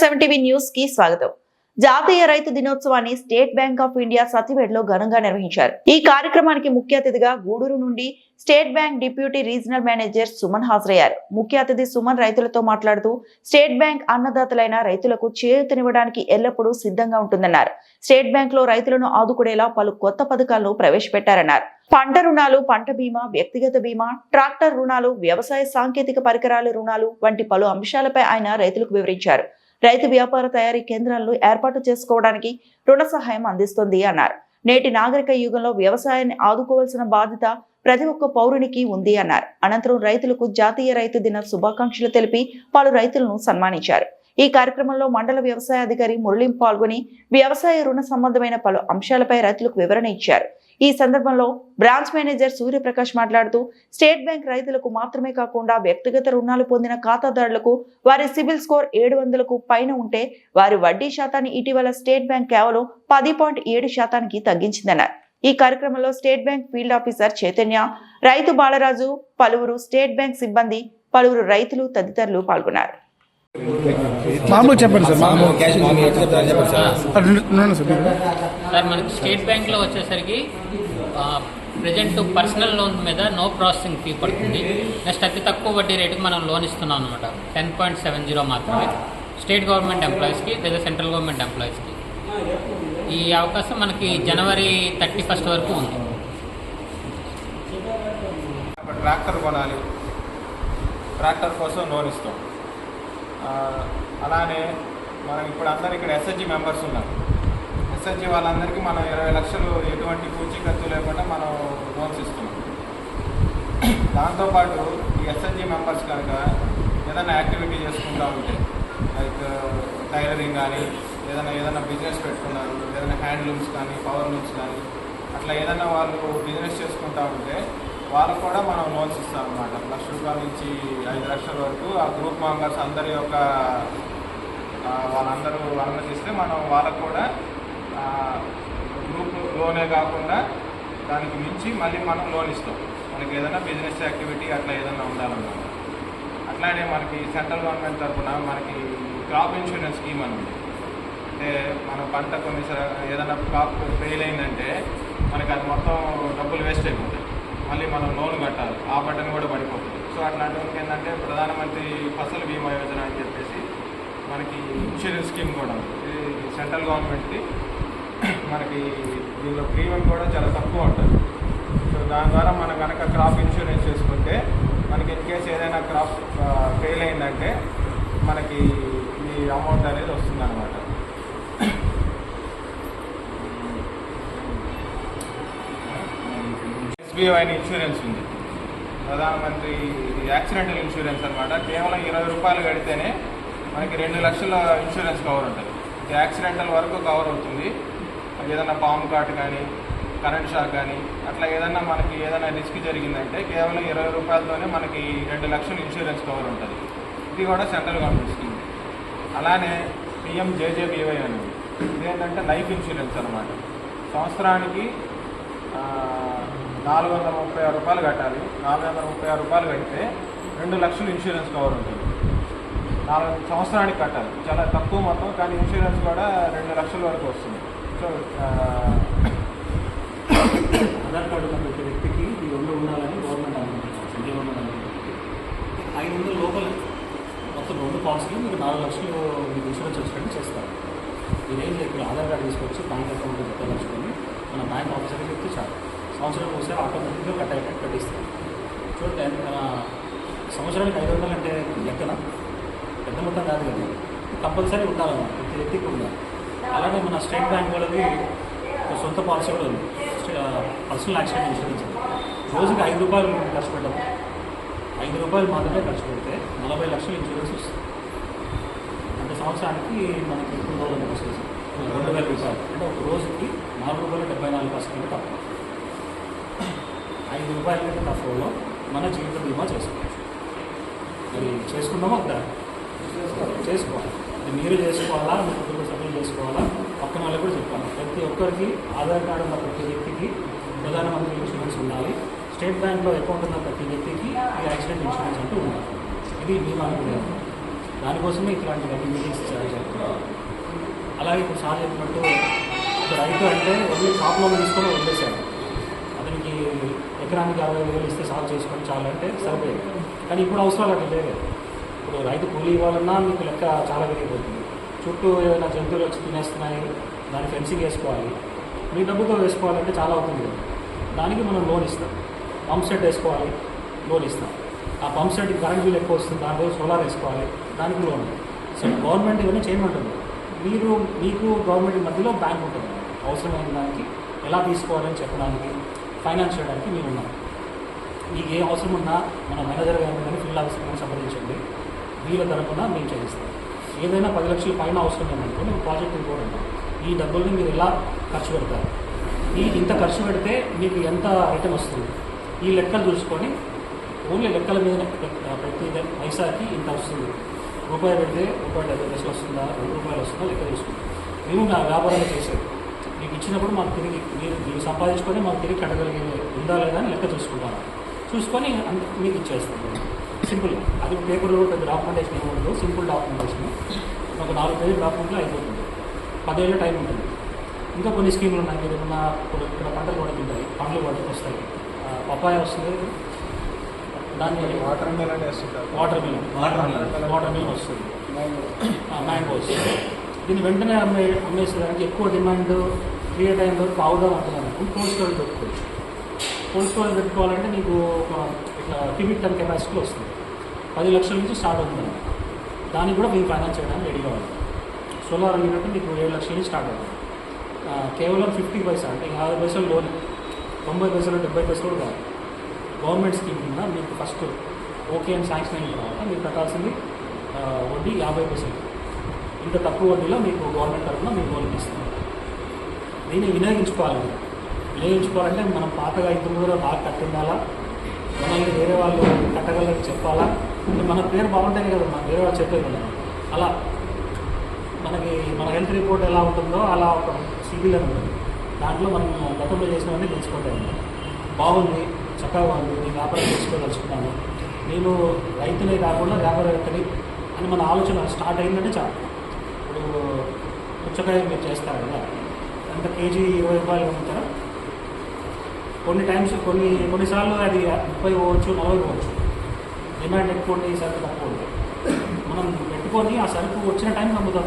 Seven TV న్యూస్కి స్వాగతం. జాతీయ రైతు దినోత్సవాన్ని స్టేట్ బ్యాంక్ ఆఫ్ ఇండియా సతివేడ్లో ఘనంగా నిర్వహించారు. ఈ కార్యక్రమానికి ముఖ్య అతిథిగా గూడూరు నుండి State Bank deputy regional manager Suman హాజరయ్యారు. ముఖ్య అతిథి సుమన్ రైతులతో మాట్లాడుతూ స్టేట్ బ్యాంక్ అన్నదాతలైన రైతులకు చేయూతనివ్వడానికి ఎల్లప్పుడూ సిద్ధంగా ఉంటుందన్నారు. స్టేట్ బ్యాంక్లో రైతులను ఆదుకునేలా పలు కొత్త పథకాలను ప్రవేశపెట్టారన్నారు. పంట రుణాలు పంట బీమా వ్యక్తిగత బీమా ట్రాక్టర్ రుణాలు వ్యవసాయ సాంకేతిక పరికరాల రుణాలు వంటి పలు అంశాలపై ఆయన రైతులకు వివరించారు. రైతు వ్యాపార తయారీ కేంద్రాలను ఏర్పాటు చేసుకోవడానికి రుణ సహాయం అందిస్తుంది అన్నారు. నేటి నాగరిక యుగంలో వ్యవసాయాన్ని ఆదుకోవాల్సిన బాధ్యత ప్రతి ఒక్క పౌరునికి ఉంది అన్నారు. అనంతరం రైతులకు జాతీయ రైతు దిన శుభాకాంక్షలు తెలిపి పలు రైతులను సన్మానించారు. ఈ కార్యక్రమంలో మండల వ్యవసాయ అధికారి మురళిం పాల్గొని వ్యవసాయ రుణ సంబంధమైన పలు అంశాలపై రైతులకు వివరణ ఇచ్చారు. ఈ సందర్భంలో బ్రాంచ్ మేనేజర్ సూర్యప్రకాష్ మాట్లాడుతూ స్టేట్ బ్యాంక్ రైతులకు మాత్రమే కాకుండా వ్యక్తిగత రుణాలు పొందిన ఖాతాదారులకు వారి సిబిల్ స్కోర్ ఏడు వందలకు పైన ఉంటే వారి వడ్డీ శాతాన్ని ఇటీవల స్టేట్ బ్యాంక్ కేవలం పది పాయింట్ ఏడు శాతానికి తగ్గించిందన్నారు. ఈ కార్యక్రమంలో State Bank field officer Chaitanya రైతు బాలరాజు పలువురు స్టేట్ బ్యాంక్ సిబ్బంది పలువురు రైతులు తదితరులు పాల్గొన్నారు. మామూలు చెప్పండి సార్. సార్? మనకి స్టేట్ బ్యాంక్లో వచ్చేసరికి ప్రజెంట్ పర్సనల్ లోన్ మీద నో ప్రాసెసింగ్ ఫీ పడుతుంది. నెక్స్ట్ అతి తక్కువ వడ్డీ రేటుకి మనం లోన్ ఇస్తున్నాం అనమాట టెన్ పాయింట్ సెవెన్ జీరో మాత్రమే. స్టేట్ గవర్నమెంట్ ఎంప్లాయీస్కి లేదా సెంట్రల్ గవర్నమెంట్ ఎంప్లాయీస్కి. ఈ అవకాశం మనకి జనవరి థర్టీ ఫస్ట్ వరకు ఉంది. ట్రాక్టర్ కొనాలి. ట్రాక్టర్ కోసం లోన్ ఇస్తాం. అలానే మనం ఇప్పుడు అందరు ఇక్కడ ఎస్ఎస్జి మెంబర్స్ ఉన్నారు. ఎస్ఎస్జి వాళ్ళందరికీ మనం ఇరవై లక్షలు ఎటువంటి పూచీకత్తు లేకుండా మనం లోన్స్ ఇస్తున్నాం. దాంతోపాటు ఈ ఎస్ఎస్జి మెంబర్స్ కనుక ఏదైనా యాక్టివిటీ చేసుకుంటూ ఉంటే లైక్ టైలరింగ్ కానీ ఏదైనా ఏదైనా బిజినెస్ పెట్టుకున్నారు ఏదైనా హ్యాండ్లూమ్స్ కానీ పవర్ లూమ్స్ కానీ అట్లా ఏదైనా వాళ్ళు బిజినెస్ చేసుకుంటూ ఉంటే వాళ్ళకు కూడా మనం లోన్స్ ఇస్తాం అనమాట లక్ష రూపాయల నుంచి ఐదు లక్షల వరకు ఆ గ్రూప్ మెంబర్స్ అందరి యొక్క వాళ్ళందరూ అనుమతిస్తే మనం వాళ్ళకు కూడా గ్రూప్లోనే కాకుండా దానికి మించి మళ్ళీ మనం లోన్ ఇస్తాం. మనకి ఏదైనా బిజినెస్ యాక్టివిటీ అట్లా ఏదైనా ఉండాలన్నమాట. అట్లానే మనకి సెంట్రల్ గవర్నమెంట్ తరఫున మనకి క్రాప్ ఇన్సూరెన్స్ స్కీమ్ అని అంటే మన పంట కొన్ని ఏదైనా క్రాప్ ఫెయిల్ అయిందంటే మనకి అది మొత్తం డబ్బులు వేస్ట్ అయిపోతాయి. మళ్ళీ మనం లోన్ కట్టాలి. ఆ బటన్ కూడా పడిపోతుంది. సో అట్లాంటివి ఏంటంటే ప్రధానమంత్రి ఫసల్ బీమా యోజన అని చెప్పేసి మనకి ఇన్సూరెన్స్ స్కీమ్ కూడా ఇది సెంట్రల్ గవర్నమెంట్ది. మనకి దీనిలో ప్రీమియం కూడా చాలా తక్కువ ఉంటుంది. సో దాని ద్వారా మనం కనుక క్రాప్ ఇన్సూరెన్స్ చేసుకుంటే మనకి ఇన్ కేసు ఏదైనా క్రాప్ ఫెయిల్ అయిందంటే మనకి ఈ అమౌంట్ అనేది వస్తుంది అనమాట అని ఇన్సూరెన్స్ ఉంది. ప్రధానమంత్రి యాక్సిడెంటల్ ఇన్సూరెన్స్ అనమాట కేవలం ఇరవై రూపాయలు కడితేనే మనకి రెండు లక్షల ఇన్సూరెన్స్ కవర్ ఉంటుంది. ఇది యాక్సిడెంటల్ వరకు కవర్ అవుతుంది. ఏదైనా పాము కాటు కానీ కరెంట్ షాక్ కానీ అట్లా ఏదైనా మనకి ఏదైనా రిస్క్ జరిగిందంటే కేవలం ఇరవై రూపాయలతోనే మనకి రెండు లక్షల ఇన్సూరెన్స్ కవర్ ఉంటుంది. ఇది కూడా సెంట్రల్ గవర్నమెంట్ స్కీమ్. అలానే PM J J B Y అనేది. ఇదేంటంటే లైఫ్ ఇన్సూరెన్స్ అనమాట సంవత్సరానికి నాలుగు వందల ముప్పై ఆరు రూపాయలు కట్టాలి. నాలుగు వందల ముప్పై ఆరు రూపాయలు కడితే రెండు లక్షలు ఇన్సూరెన్స్ కవర్ ఉంటుంది. నాలుగు సంవత్సరానికి కట్టాలి. చాలా తక్కువ మొత్తం కానీ ఇన్సూరెన్స్ కూడా రెండు లక్షల వరకు వస్తుంది. సో ఆధార్ కార్డు ఉన్న ప్రతి వ్యక్తికి ఈ రెండు ఉండాలని గవర్నమెంట్ అనుకుంటున్నారు సెంట్రల్ గవర్నమెంట్ అనుకుంటుంది. ఐదు వందల లోపల మొత్తం రెండు పాలసీలు మీరు నాలుగు లక్షలు మీకు ఇన్సూరెన్స్ వచ్చినట్టు చేస్తారు. మీరేం ఇక్కడ ఆధార్ కార్డు తీసుకొచ్చి బ్యాంక్ అకౌంట్ పెట్టాలనుకుని మన బ్యాంక్ ఆఫీసర్కి చెప్తే చాలు. సంవత్సరం ఒకసారి ఆటోమేటిక్గా కట్ అయ్యి కట్టిస్తారు. చూడండి మన సంవత్సరానికి ఐదు వందలు అంటే లెక్కన. పెద్ద మొత్తం కాదు కదా. కంపల్సరీ ఉండాలన్నమాట ప్రతి వ్యక్తికి ఉండాలి. అలానే మన స్టేట్ బ్యాంక్ వాళ్ళది సొంత పాలసీ కూడా ఉంది. Personal accident insurance. రోజుకి ఐదు రూపాయలు ఖర్చు పెట్టాం ఐదు రూపాయలు మాత్రమే ఖర్చు పెడితే నలభై లక్షలు ఇన్సూరెన్స్ వస్తుంది. అంటే సంవత్సరానికి మనకి ఇప్పుడు రోజులు రెండు వేల రూపాయలు. అంటే ఒక రోజుకి నాలుగు రూపాయలు డెబ్బై నాలుగు పర్సెంట్ తక్కువ. ఐదు రూపాయల కంటే తక్కువలో మన జీవిత బీమా చేసుకోవచ్చు. మరి చేసుకుందామా వద్దా? చేసుకోవాలి. మీరు చేసుకోవాలా? మీ కుటుంబ సభ్యులు చేసుకోవాలా? పక్కన వాళ్ళకి కూడా చెప్పాలి. ప్రతి ఒక్కరికి ఆధార్ కార్డు ఉన్న ప్రతి వ్యక్తికి ప్రధానమంత్రి ఇన్సూరెన్స్ ఉండాలి. స్టేట్ బ్యాంక్లో అకౌంట్ ఉన్న ప్రతి వ్యక్తికి ఈ యాక్సిడెంట్ ఇన్సూరెన్స్ అంటూ ఉండాలి. ఇది బీమా కూడా దానికోసమే ఇట్లాంటి మీటింగ్స్ జరుగుతున్నాం అలాగే ఇప్పుడు సార్ చెప్పినట్టు ఒక రైతు అంటే ఓన్లీ షాప్ లోన్ తీసుకొని వదిలేశాడు. వీటికి ఎకరానికి అరవై వేలు ఇస్తే సాగు చేసుకొని చాలంటే సరిపోయేది. కానీ ఇప్పుడు అవసరాలు అక్కడ లేదు ఇప్పుడు రైతు కూలీ ఇవ్వాలన్నా మీకు లెక్క చాలా పెరిగిపోతుంది. చుట్టూ ఏదైనా జంతువులు వచ్చి తినేస్తున్నాయి దాని ఫెన్సింగ్ వేసుకోవాలి. మీ డబ్బుతో వేసుకోవాలంటే చాలా అవుతుంది కదా. దానికి మనం లోన్ ఇస్తాం. పంప్ సెట్ వేసుకోవాలి లోన్ ఇస్తాం. ఆ పంప్ సెట్కి కరెంట్ బిల్ ఎక్కువ వస్తుంది దాంట్లో సోలార్ వేసుకోవాలి దానికి లోన్. సో గవర్నమెంట్ ఇవన్నీ చేయమంటుంది. మీరు మీకు గవర్నమెంట్ మధ్యలో బ్యాంక్ ఉంటుంది. అవసరమైన దానికి ఎలా తీసుకోవాలని చెప్పడానికి ఫైనాన్స్ చేయడానికి మీరు ఉన్నారు. మీకు ఏ అవసరం ఉన్నా మన మేనేజర్ గారిని కానీ ఫీల్డ్ ఆఫీసర్ కానీ సంప్రదించండి. వీళ్ళ తరపున మేము చేయిస్తాం. ఏదైనా పది లక్షల పైన అవసరం ఉందనుకో మేము ప్రాజెక్ట్ రిపోర్ట్ ఈ డబ్బుల్ని మీరు ఎలా ఖర్చు పెడతారు? ఈ ఇంత ఖర్చు పెడితే మీకు ఎంత రిటర్న్ వస్తుంది? ఈ లెక్కలు చూసుకొని ఓన్లీ లెక్కల మీద ప్రతి పైసాకి ఇంత వస్తుంది. రూపాయి పెడితే రూపాయలు డెబ్బై పైసలు వస్తుందా? రెండు రూపాయలు వస్తుందా? లెక్క చూసుకుంటాం. మేము నా వ్యాపారాలు చేసేది. ఇచ్చినప్పుడు మాకు తిరిగి మీరు మీరు సంపాదించుకొని మాకు తిరిగి కట్టగలిగే ఉందా లేదా అని లెక్క చూసుకుంటాం. చూసుకొని అంత మీకు ఇచ్చేస్తాం. సింపుల్ అది పేపర్లో పెద్ద డాక్యుమెంటేషన్ ఏమి ఉండదు. సింపుల్ డాక్యుమెంటేషన్ ఒక నాలుగు పేజీల డాక్యుమెంట్లో అయిపోతుంది. పదేళ్ళ టైం ఉంటుంది. ఇంకా కొన్ని స్కీములు ఉన్నాయి. మీరు ఇప్పుడు ఇక్కడ పంటలు పడుతుంటాయి పండ్లు పడు వస్తాయి. పప్పాయ వస్తుంది. దాన్ని watermelon watermelon watermelon వస్తుంది. మ్యాంగో వస్తుంది. దీన్ని వెంటనే అమ్మే అమ్మేసేదానికి ఎక్కువ డిమాండ్ క్రియేట్ అయిన వరకు ఆవుదాం కోల్డ్ స్టోరేజ్ పెట్టుకోవచ్చు. కోల్డ్ స్టోరేజ్ పెట్టుకోవాలంటే నీకు ఒక ఇట్లా క్యూబిక్ టన్ కెపాసిటీ వస్తుంది. పది లక్షల నుంచి స్టార్ట్ అవుతుంది దానికి కూడా మీరు ఫైనాన్స్ చేయడానికి రెడీగా ఉంది సోలార్ అడిగినట్టు మీకు ఏడు లక్షల నుంచి స్టార్ట్ అవుతుంది. కేవలం ఫిఫ్టీ పైసా అంటే యాభై పైసలు లోన్. తొంభై పైసలు డెబ్బై పైసలు కూడా కాదు. గవర్నమెంట్ స్కీమ్ కింద మీకు ఫస్ట్ ఓకే అని శాంక్షన్ అయిన తర్వాత మీరు కట్టాల్సింది వడ్డీ యాభై పైసలు. ఇంత తక్కువ వడ్డీలో మీకు గవర్నమెంట్ తరఫున మీకు లోన్ ఇస్తుంది దీన్ని వినియోగించుకోవాలి. వినియోగించుకోవాలంటే మనం పాతగా ఇంత కూడా బాగా కట్టుండాలా? మనల్ని వేరే వాళ్ళు కట్టగలని చెప్పాలా? మన పేరు బాగుంటేనే కదా మన వేరే వాళ్ళు చెప్పేది కదా. అలా మనకి మన హెల్త్ రిపోర్ట్ ఎలా ఉంటుందో అలా ఒక సిబిల్ ఉంటుంది. దాంట్లో మనం గతంలో చేసినవన్నీ తెలుసుకుంటాం బాగుంది చక్కగా ఉంది నేను వ్యాపారం చేసుకోదలుచుకున్నాను. నేను రైతునే కాకుండా వ్యాపారవేత్తని అని మన ఆలోచన స్టార్ట్ అయిందంటే చాలు. ఇప్పుడు పుచ్చకాయ మీరు చేస్తారు కదా. అంటే కేజీ ఇరవై రూపాయలు అమ్ముతారా కొన్ని టైమ్స్ కొన్ని కొన్నిసార్లు అది ముప్పై పోవచ్చు నలభై పోవచ్చు. డిమాండ్ ఎక్కువ ఉండి సరుకు తక్కువ ఉంటుంది మనం పెట్టుకొని ఆ సరుకు వచ్చిన టైంకి అమ్ముతాం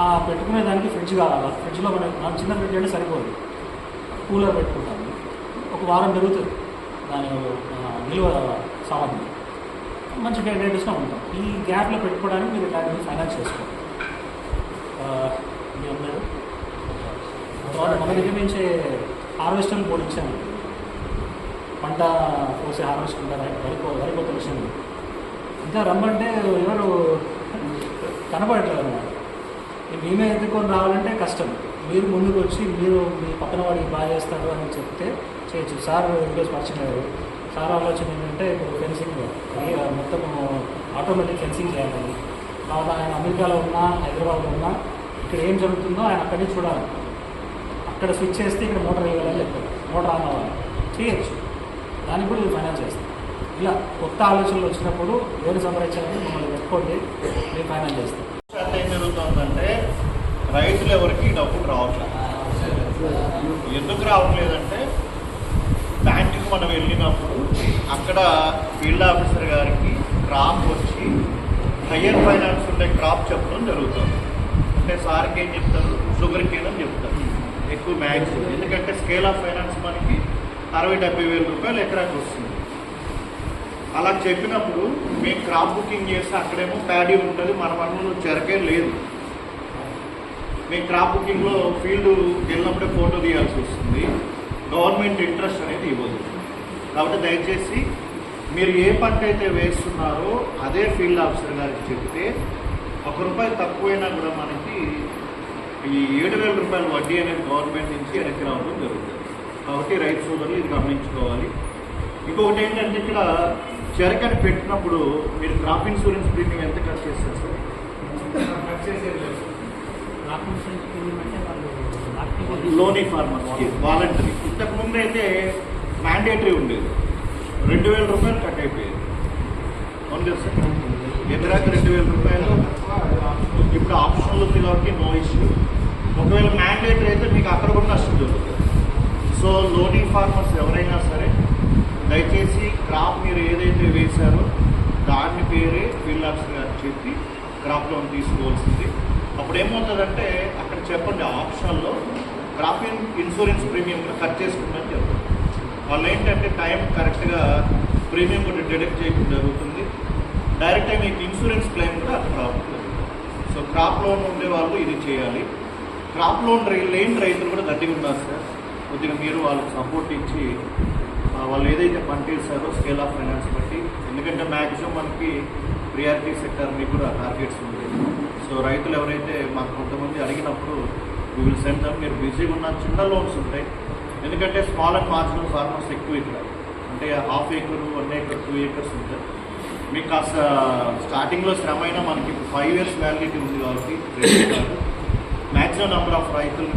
ఆ పెట్టుకునే దానికి ఫ్రిడ్జ్ కావాలా? ఫ్రిడ్జ్లో మనం మనం చిన్న ఫ్రిడ్జ్ అంటే సరిపోదు. కూలర్ పెట్టుకుంటాము ఒక వారం పెరుగుతుంది. దాని నిల్వ సామాగ్రి. మంచి డేటేస్గా ఉంటాం. ఈ గ్యాప్లో పెట్టుకోవడానికి మీరు ఇలాంటివి ఫైనాన్స్ చేసుకోవాలి. మీ అందరూ? తర్వాత మన దగ్గర నుంచి హార్వెస్టర్ బోర్డు ఇచ్చాను పంట కోసి హార్వెస్ట్ ఉంటారు వరికో వరికోత వరి విషయం. ఇంకా రమ్మంటే ఎవరు కనపడట్లేదు అన్నమాట. మేమే ఎత్తుకొని రావాలంటే కష్టం. మీరు ముందుకు వచ్చి మీరు మీ పక్కన వాడికి బాగా చేస్తారు అని చెప్తే చేయొచ్చు. సార్ ఈరోజు పరిచయం లేదు సార్ ఆలోచన ఏంటంటే ఇప్పుడు ఫెన్సింగ్ మొత్తం ఆటోమేటిక్ ఫెన్సింగ్ చేయాలని తర్వాత ఆయన అమెరికాలో ఉన్నా హైదరాబాద్లో ఉన్నా ఇక్కడ ఏం జరుగుతుందో ఆయన అక్కడి చూడాలి. ఇక్కడ స్విచ్ చేస్తే ఇక్కడ మోటార్ వేయాలని చెప్పారు. మోటార్ ఆన్ అవ్వాలి. చేయొచ్చు. దానికి కూడా ఇది ఫైనాన్స్ చేస్తాం ఇలా కొత్త ఆలోచనలు వచ్చినప్పుడు ఎవరు సంరక్షణ మమ్మల్ని పెట్టుకోండి మేము ఫైనాన్స్ చేస్తాం ఏం జరుగుతుందంటే రైతులు ఎవరికి డబ్బులు రావట్లేదు ఎందుకు రావట్లేదంటే బ్యాంకుకి మనం వెళ్ళినప్పుడు అక్కడ ఫీల్డ్ ఆఫీసర్ గారికి క్రాప్ వచ్చి హయ్యర్ ఫైనాన్స్ ఉండే క్రాప్ చెప్పడం జరుగుతుంది. అంటే సార్కి ఏం చెప్తారు? షుగర్ ఏదని చెప్తారు. ఎక్కువ మ్యాక్సిమం ఎందుకంటే స్కేల్ ఆఫ్ ఫైనాన్స్ మనకి అరవై డెబ్బై వేల రూపాయలు ఎకరాకి వస్తుంది. అలా చెప్పినప్పుడు మేము క్రాప్ బుకింగ్ చేస్తే అక్కడేమో ప్యాడీ ఉంటుంది మన మనలో చెరకే లేదు. మేము క్రాప్ బుకింగ్లో ఫీల్డ్ వెళ్ళినప్పుడే ఫోటో తీయాల్సి వస్తుంది. గవర్నమెంట్ ఇంట్రెస్ట్ అనేది ఇవ్వదు. కాబట్టి దయచేసి మీరు ఏ పంట అయితే వేస్తున్నారో అదే ఫీల్డ్ ఆఫీసర్ గారికి చెప్తే ఒక రూపాయి తక్కువైనా కూడా మనకి ఈ ఏడు వేల రూపాయల వడ్డీ అనేది గవర్నమెంట్ నుంచి వెనక్కి రావడం జరుగుతుంది. కాబట్టి రైతు సోదరులు ఇది గమనించుకోవాలి. ఇంకొకటి ఏంటంటే ఇక్కడ చెరకని పెట్టినప్పుడు మీరు క్రాప్ ఇన్సూరెన్స్ ప్రీమియం ఎంత ఖర్చు చేస్తారు సార్? కట్ చేసేది నాకు ఏంటంటే వాళ్ళు లోనీ ఫార్మర్స్కి వాలంటరీ. ఇంతకు ముందు అయితే మ్యాండేటరీ ఉండేది. రెండు వేల రూపాయలు కట్ అయిపోయేది. అవును కదా సార్? ఎకరాకి రెండు వేల రూపాయలు. ఇప్పుడు ఆప్షనల్ ఉంది కాబట్టి నో ఇష్యూ. ఒకవేళ మ్యాండేటరీ అయితే మీకు అక్కడ కూడా నష్టం జరుగుతుంది. సో లోడింగ్ ఫార్మర్స్ ఎవరైనా సరే దయచేసి క్రాప్ మీరు ఏదైతే వేశారో దాని పేరే ఫీల్డ్ ఆఫీసర్ గారు చెప్పి క్రాప్ లోన్ తీసుకోవాల్సింది. అప్పుడు ఏమవుతుందంటే అక్కడ చెప్పండి ఆప్షన్లో క్రాప్ ఇన్సూరెన్స్ ప్రీమియం కూడా కట్ చేసుకుందని చెప్తారు వాళ్ళు ఏంటంటే టైం కరెక్ట్గా ప్రీమియం కూడా డిడక్ట్ చేయడం జరుగుతుంది. డైరెక్ట్గా మీకు ఇన్సూరెన్స్ క్లెయిమ్ కూడా అక్కడ రావట్లేదు సో క్రాప్ లోన్ ఉండే వాళ్ళు ఇది చేయాలి. క్రాప్ లోన్ లేని రైతులు కూడా గట్టిగా ఉన్నారు సార్. కొద్దిగా మీరు వాళ్ళకి సపోర్ట్ ఇచ్చి వాళ్ళు ఏదైతే పంట వేస్తారో స్కేల్ ఆఫ్ ఫైనాన్స్ బట్టి ఎందుకంటే మ్యాక్సిమం మనకి ప్రియారిటీ సెక్టర్ని మీకు కూడా టార్గెట్స్ ఉంది. సో రైతులు ఎవరైతే మాకు కొంతమంది అడిగినప్పుడు వీ విల్ సెండ్ దమ్ మీరు బిజీగా ఉన్న చిన్న లోన్స్ ఉంటాయి. ఎందుకంటే స్మాల్ అండ్ మార్జినల్ ఫార్మర్స్ ఎక్కువ ఇక్కడ. అంటే half acre one acre two acres ఉంటాయి. మీకు కాస్త స్టార్టింగ్లో శ్రమ అయినా మనకి ఫైవ్ ఇయర్స్ వ్యాలిడిటీ ఉంది కాబట్టి మ్యాక్సిమం నెంబర్ ఆఫ్ రైతులు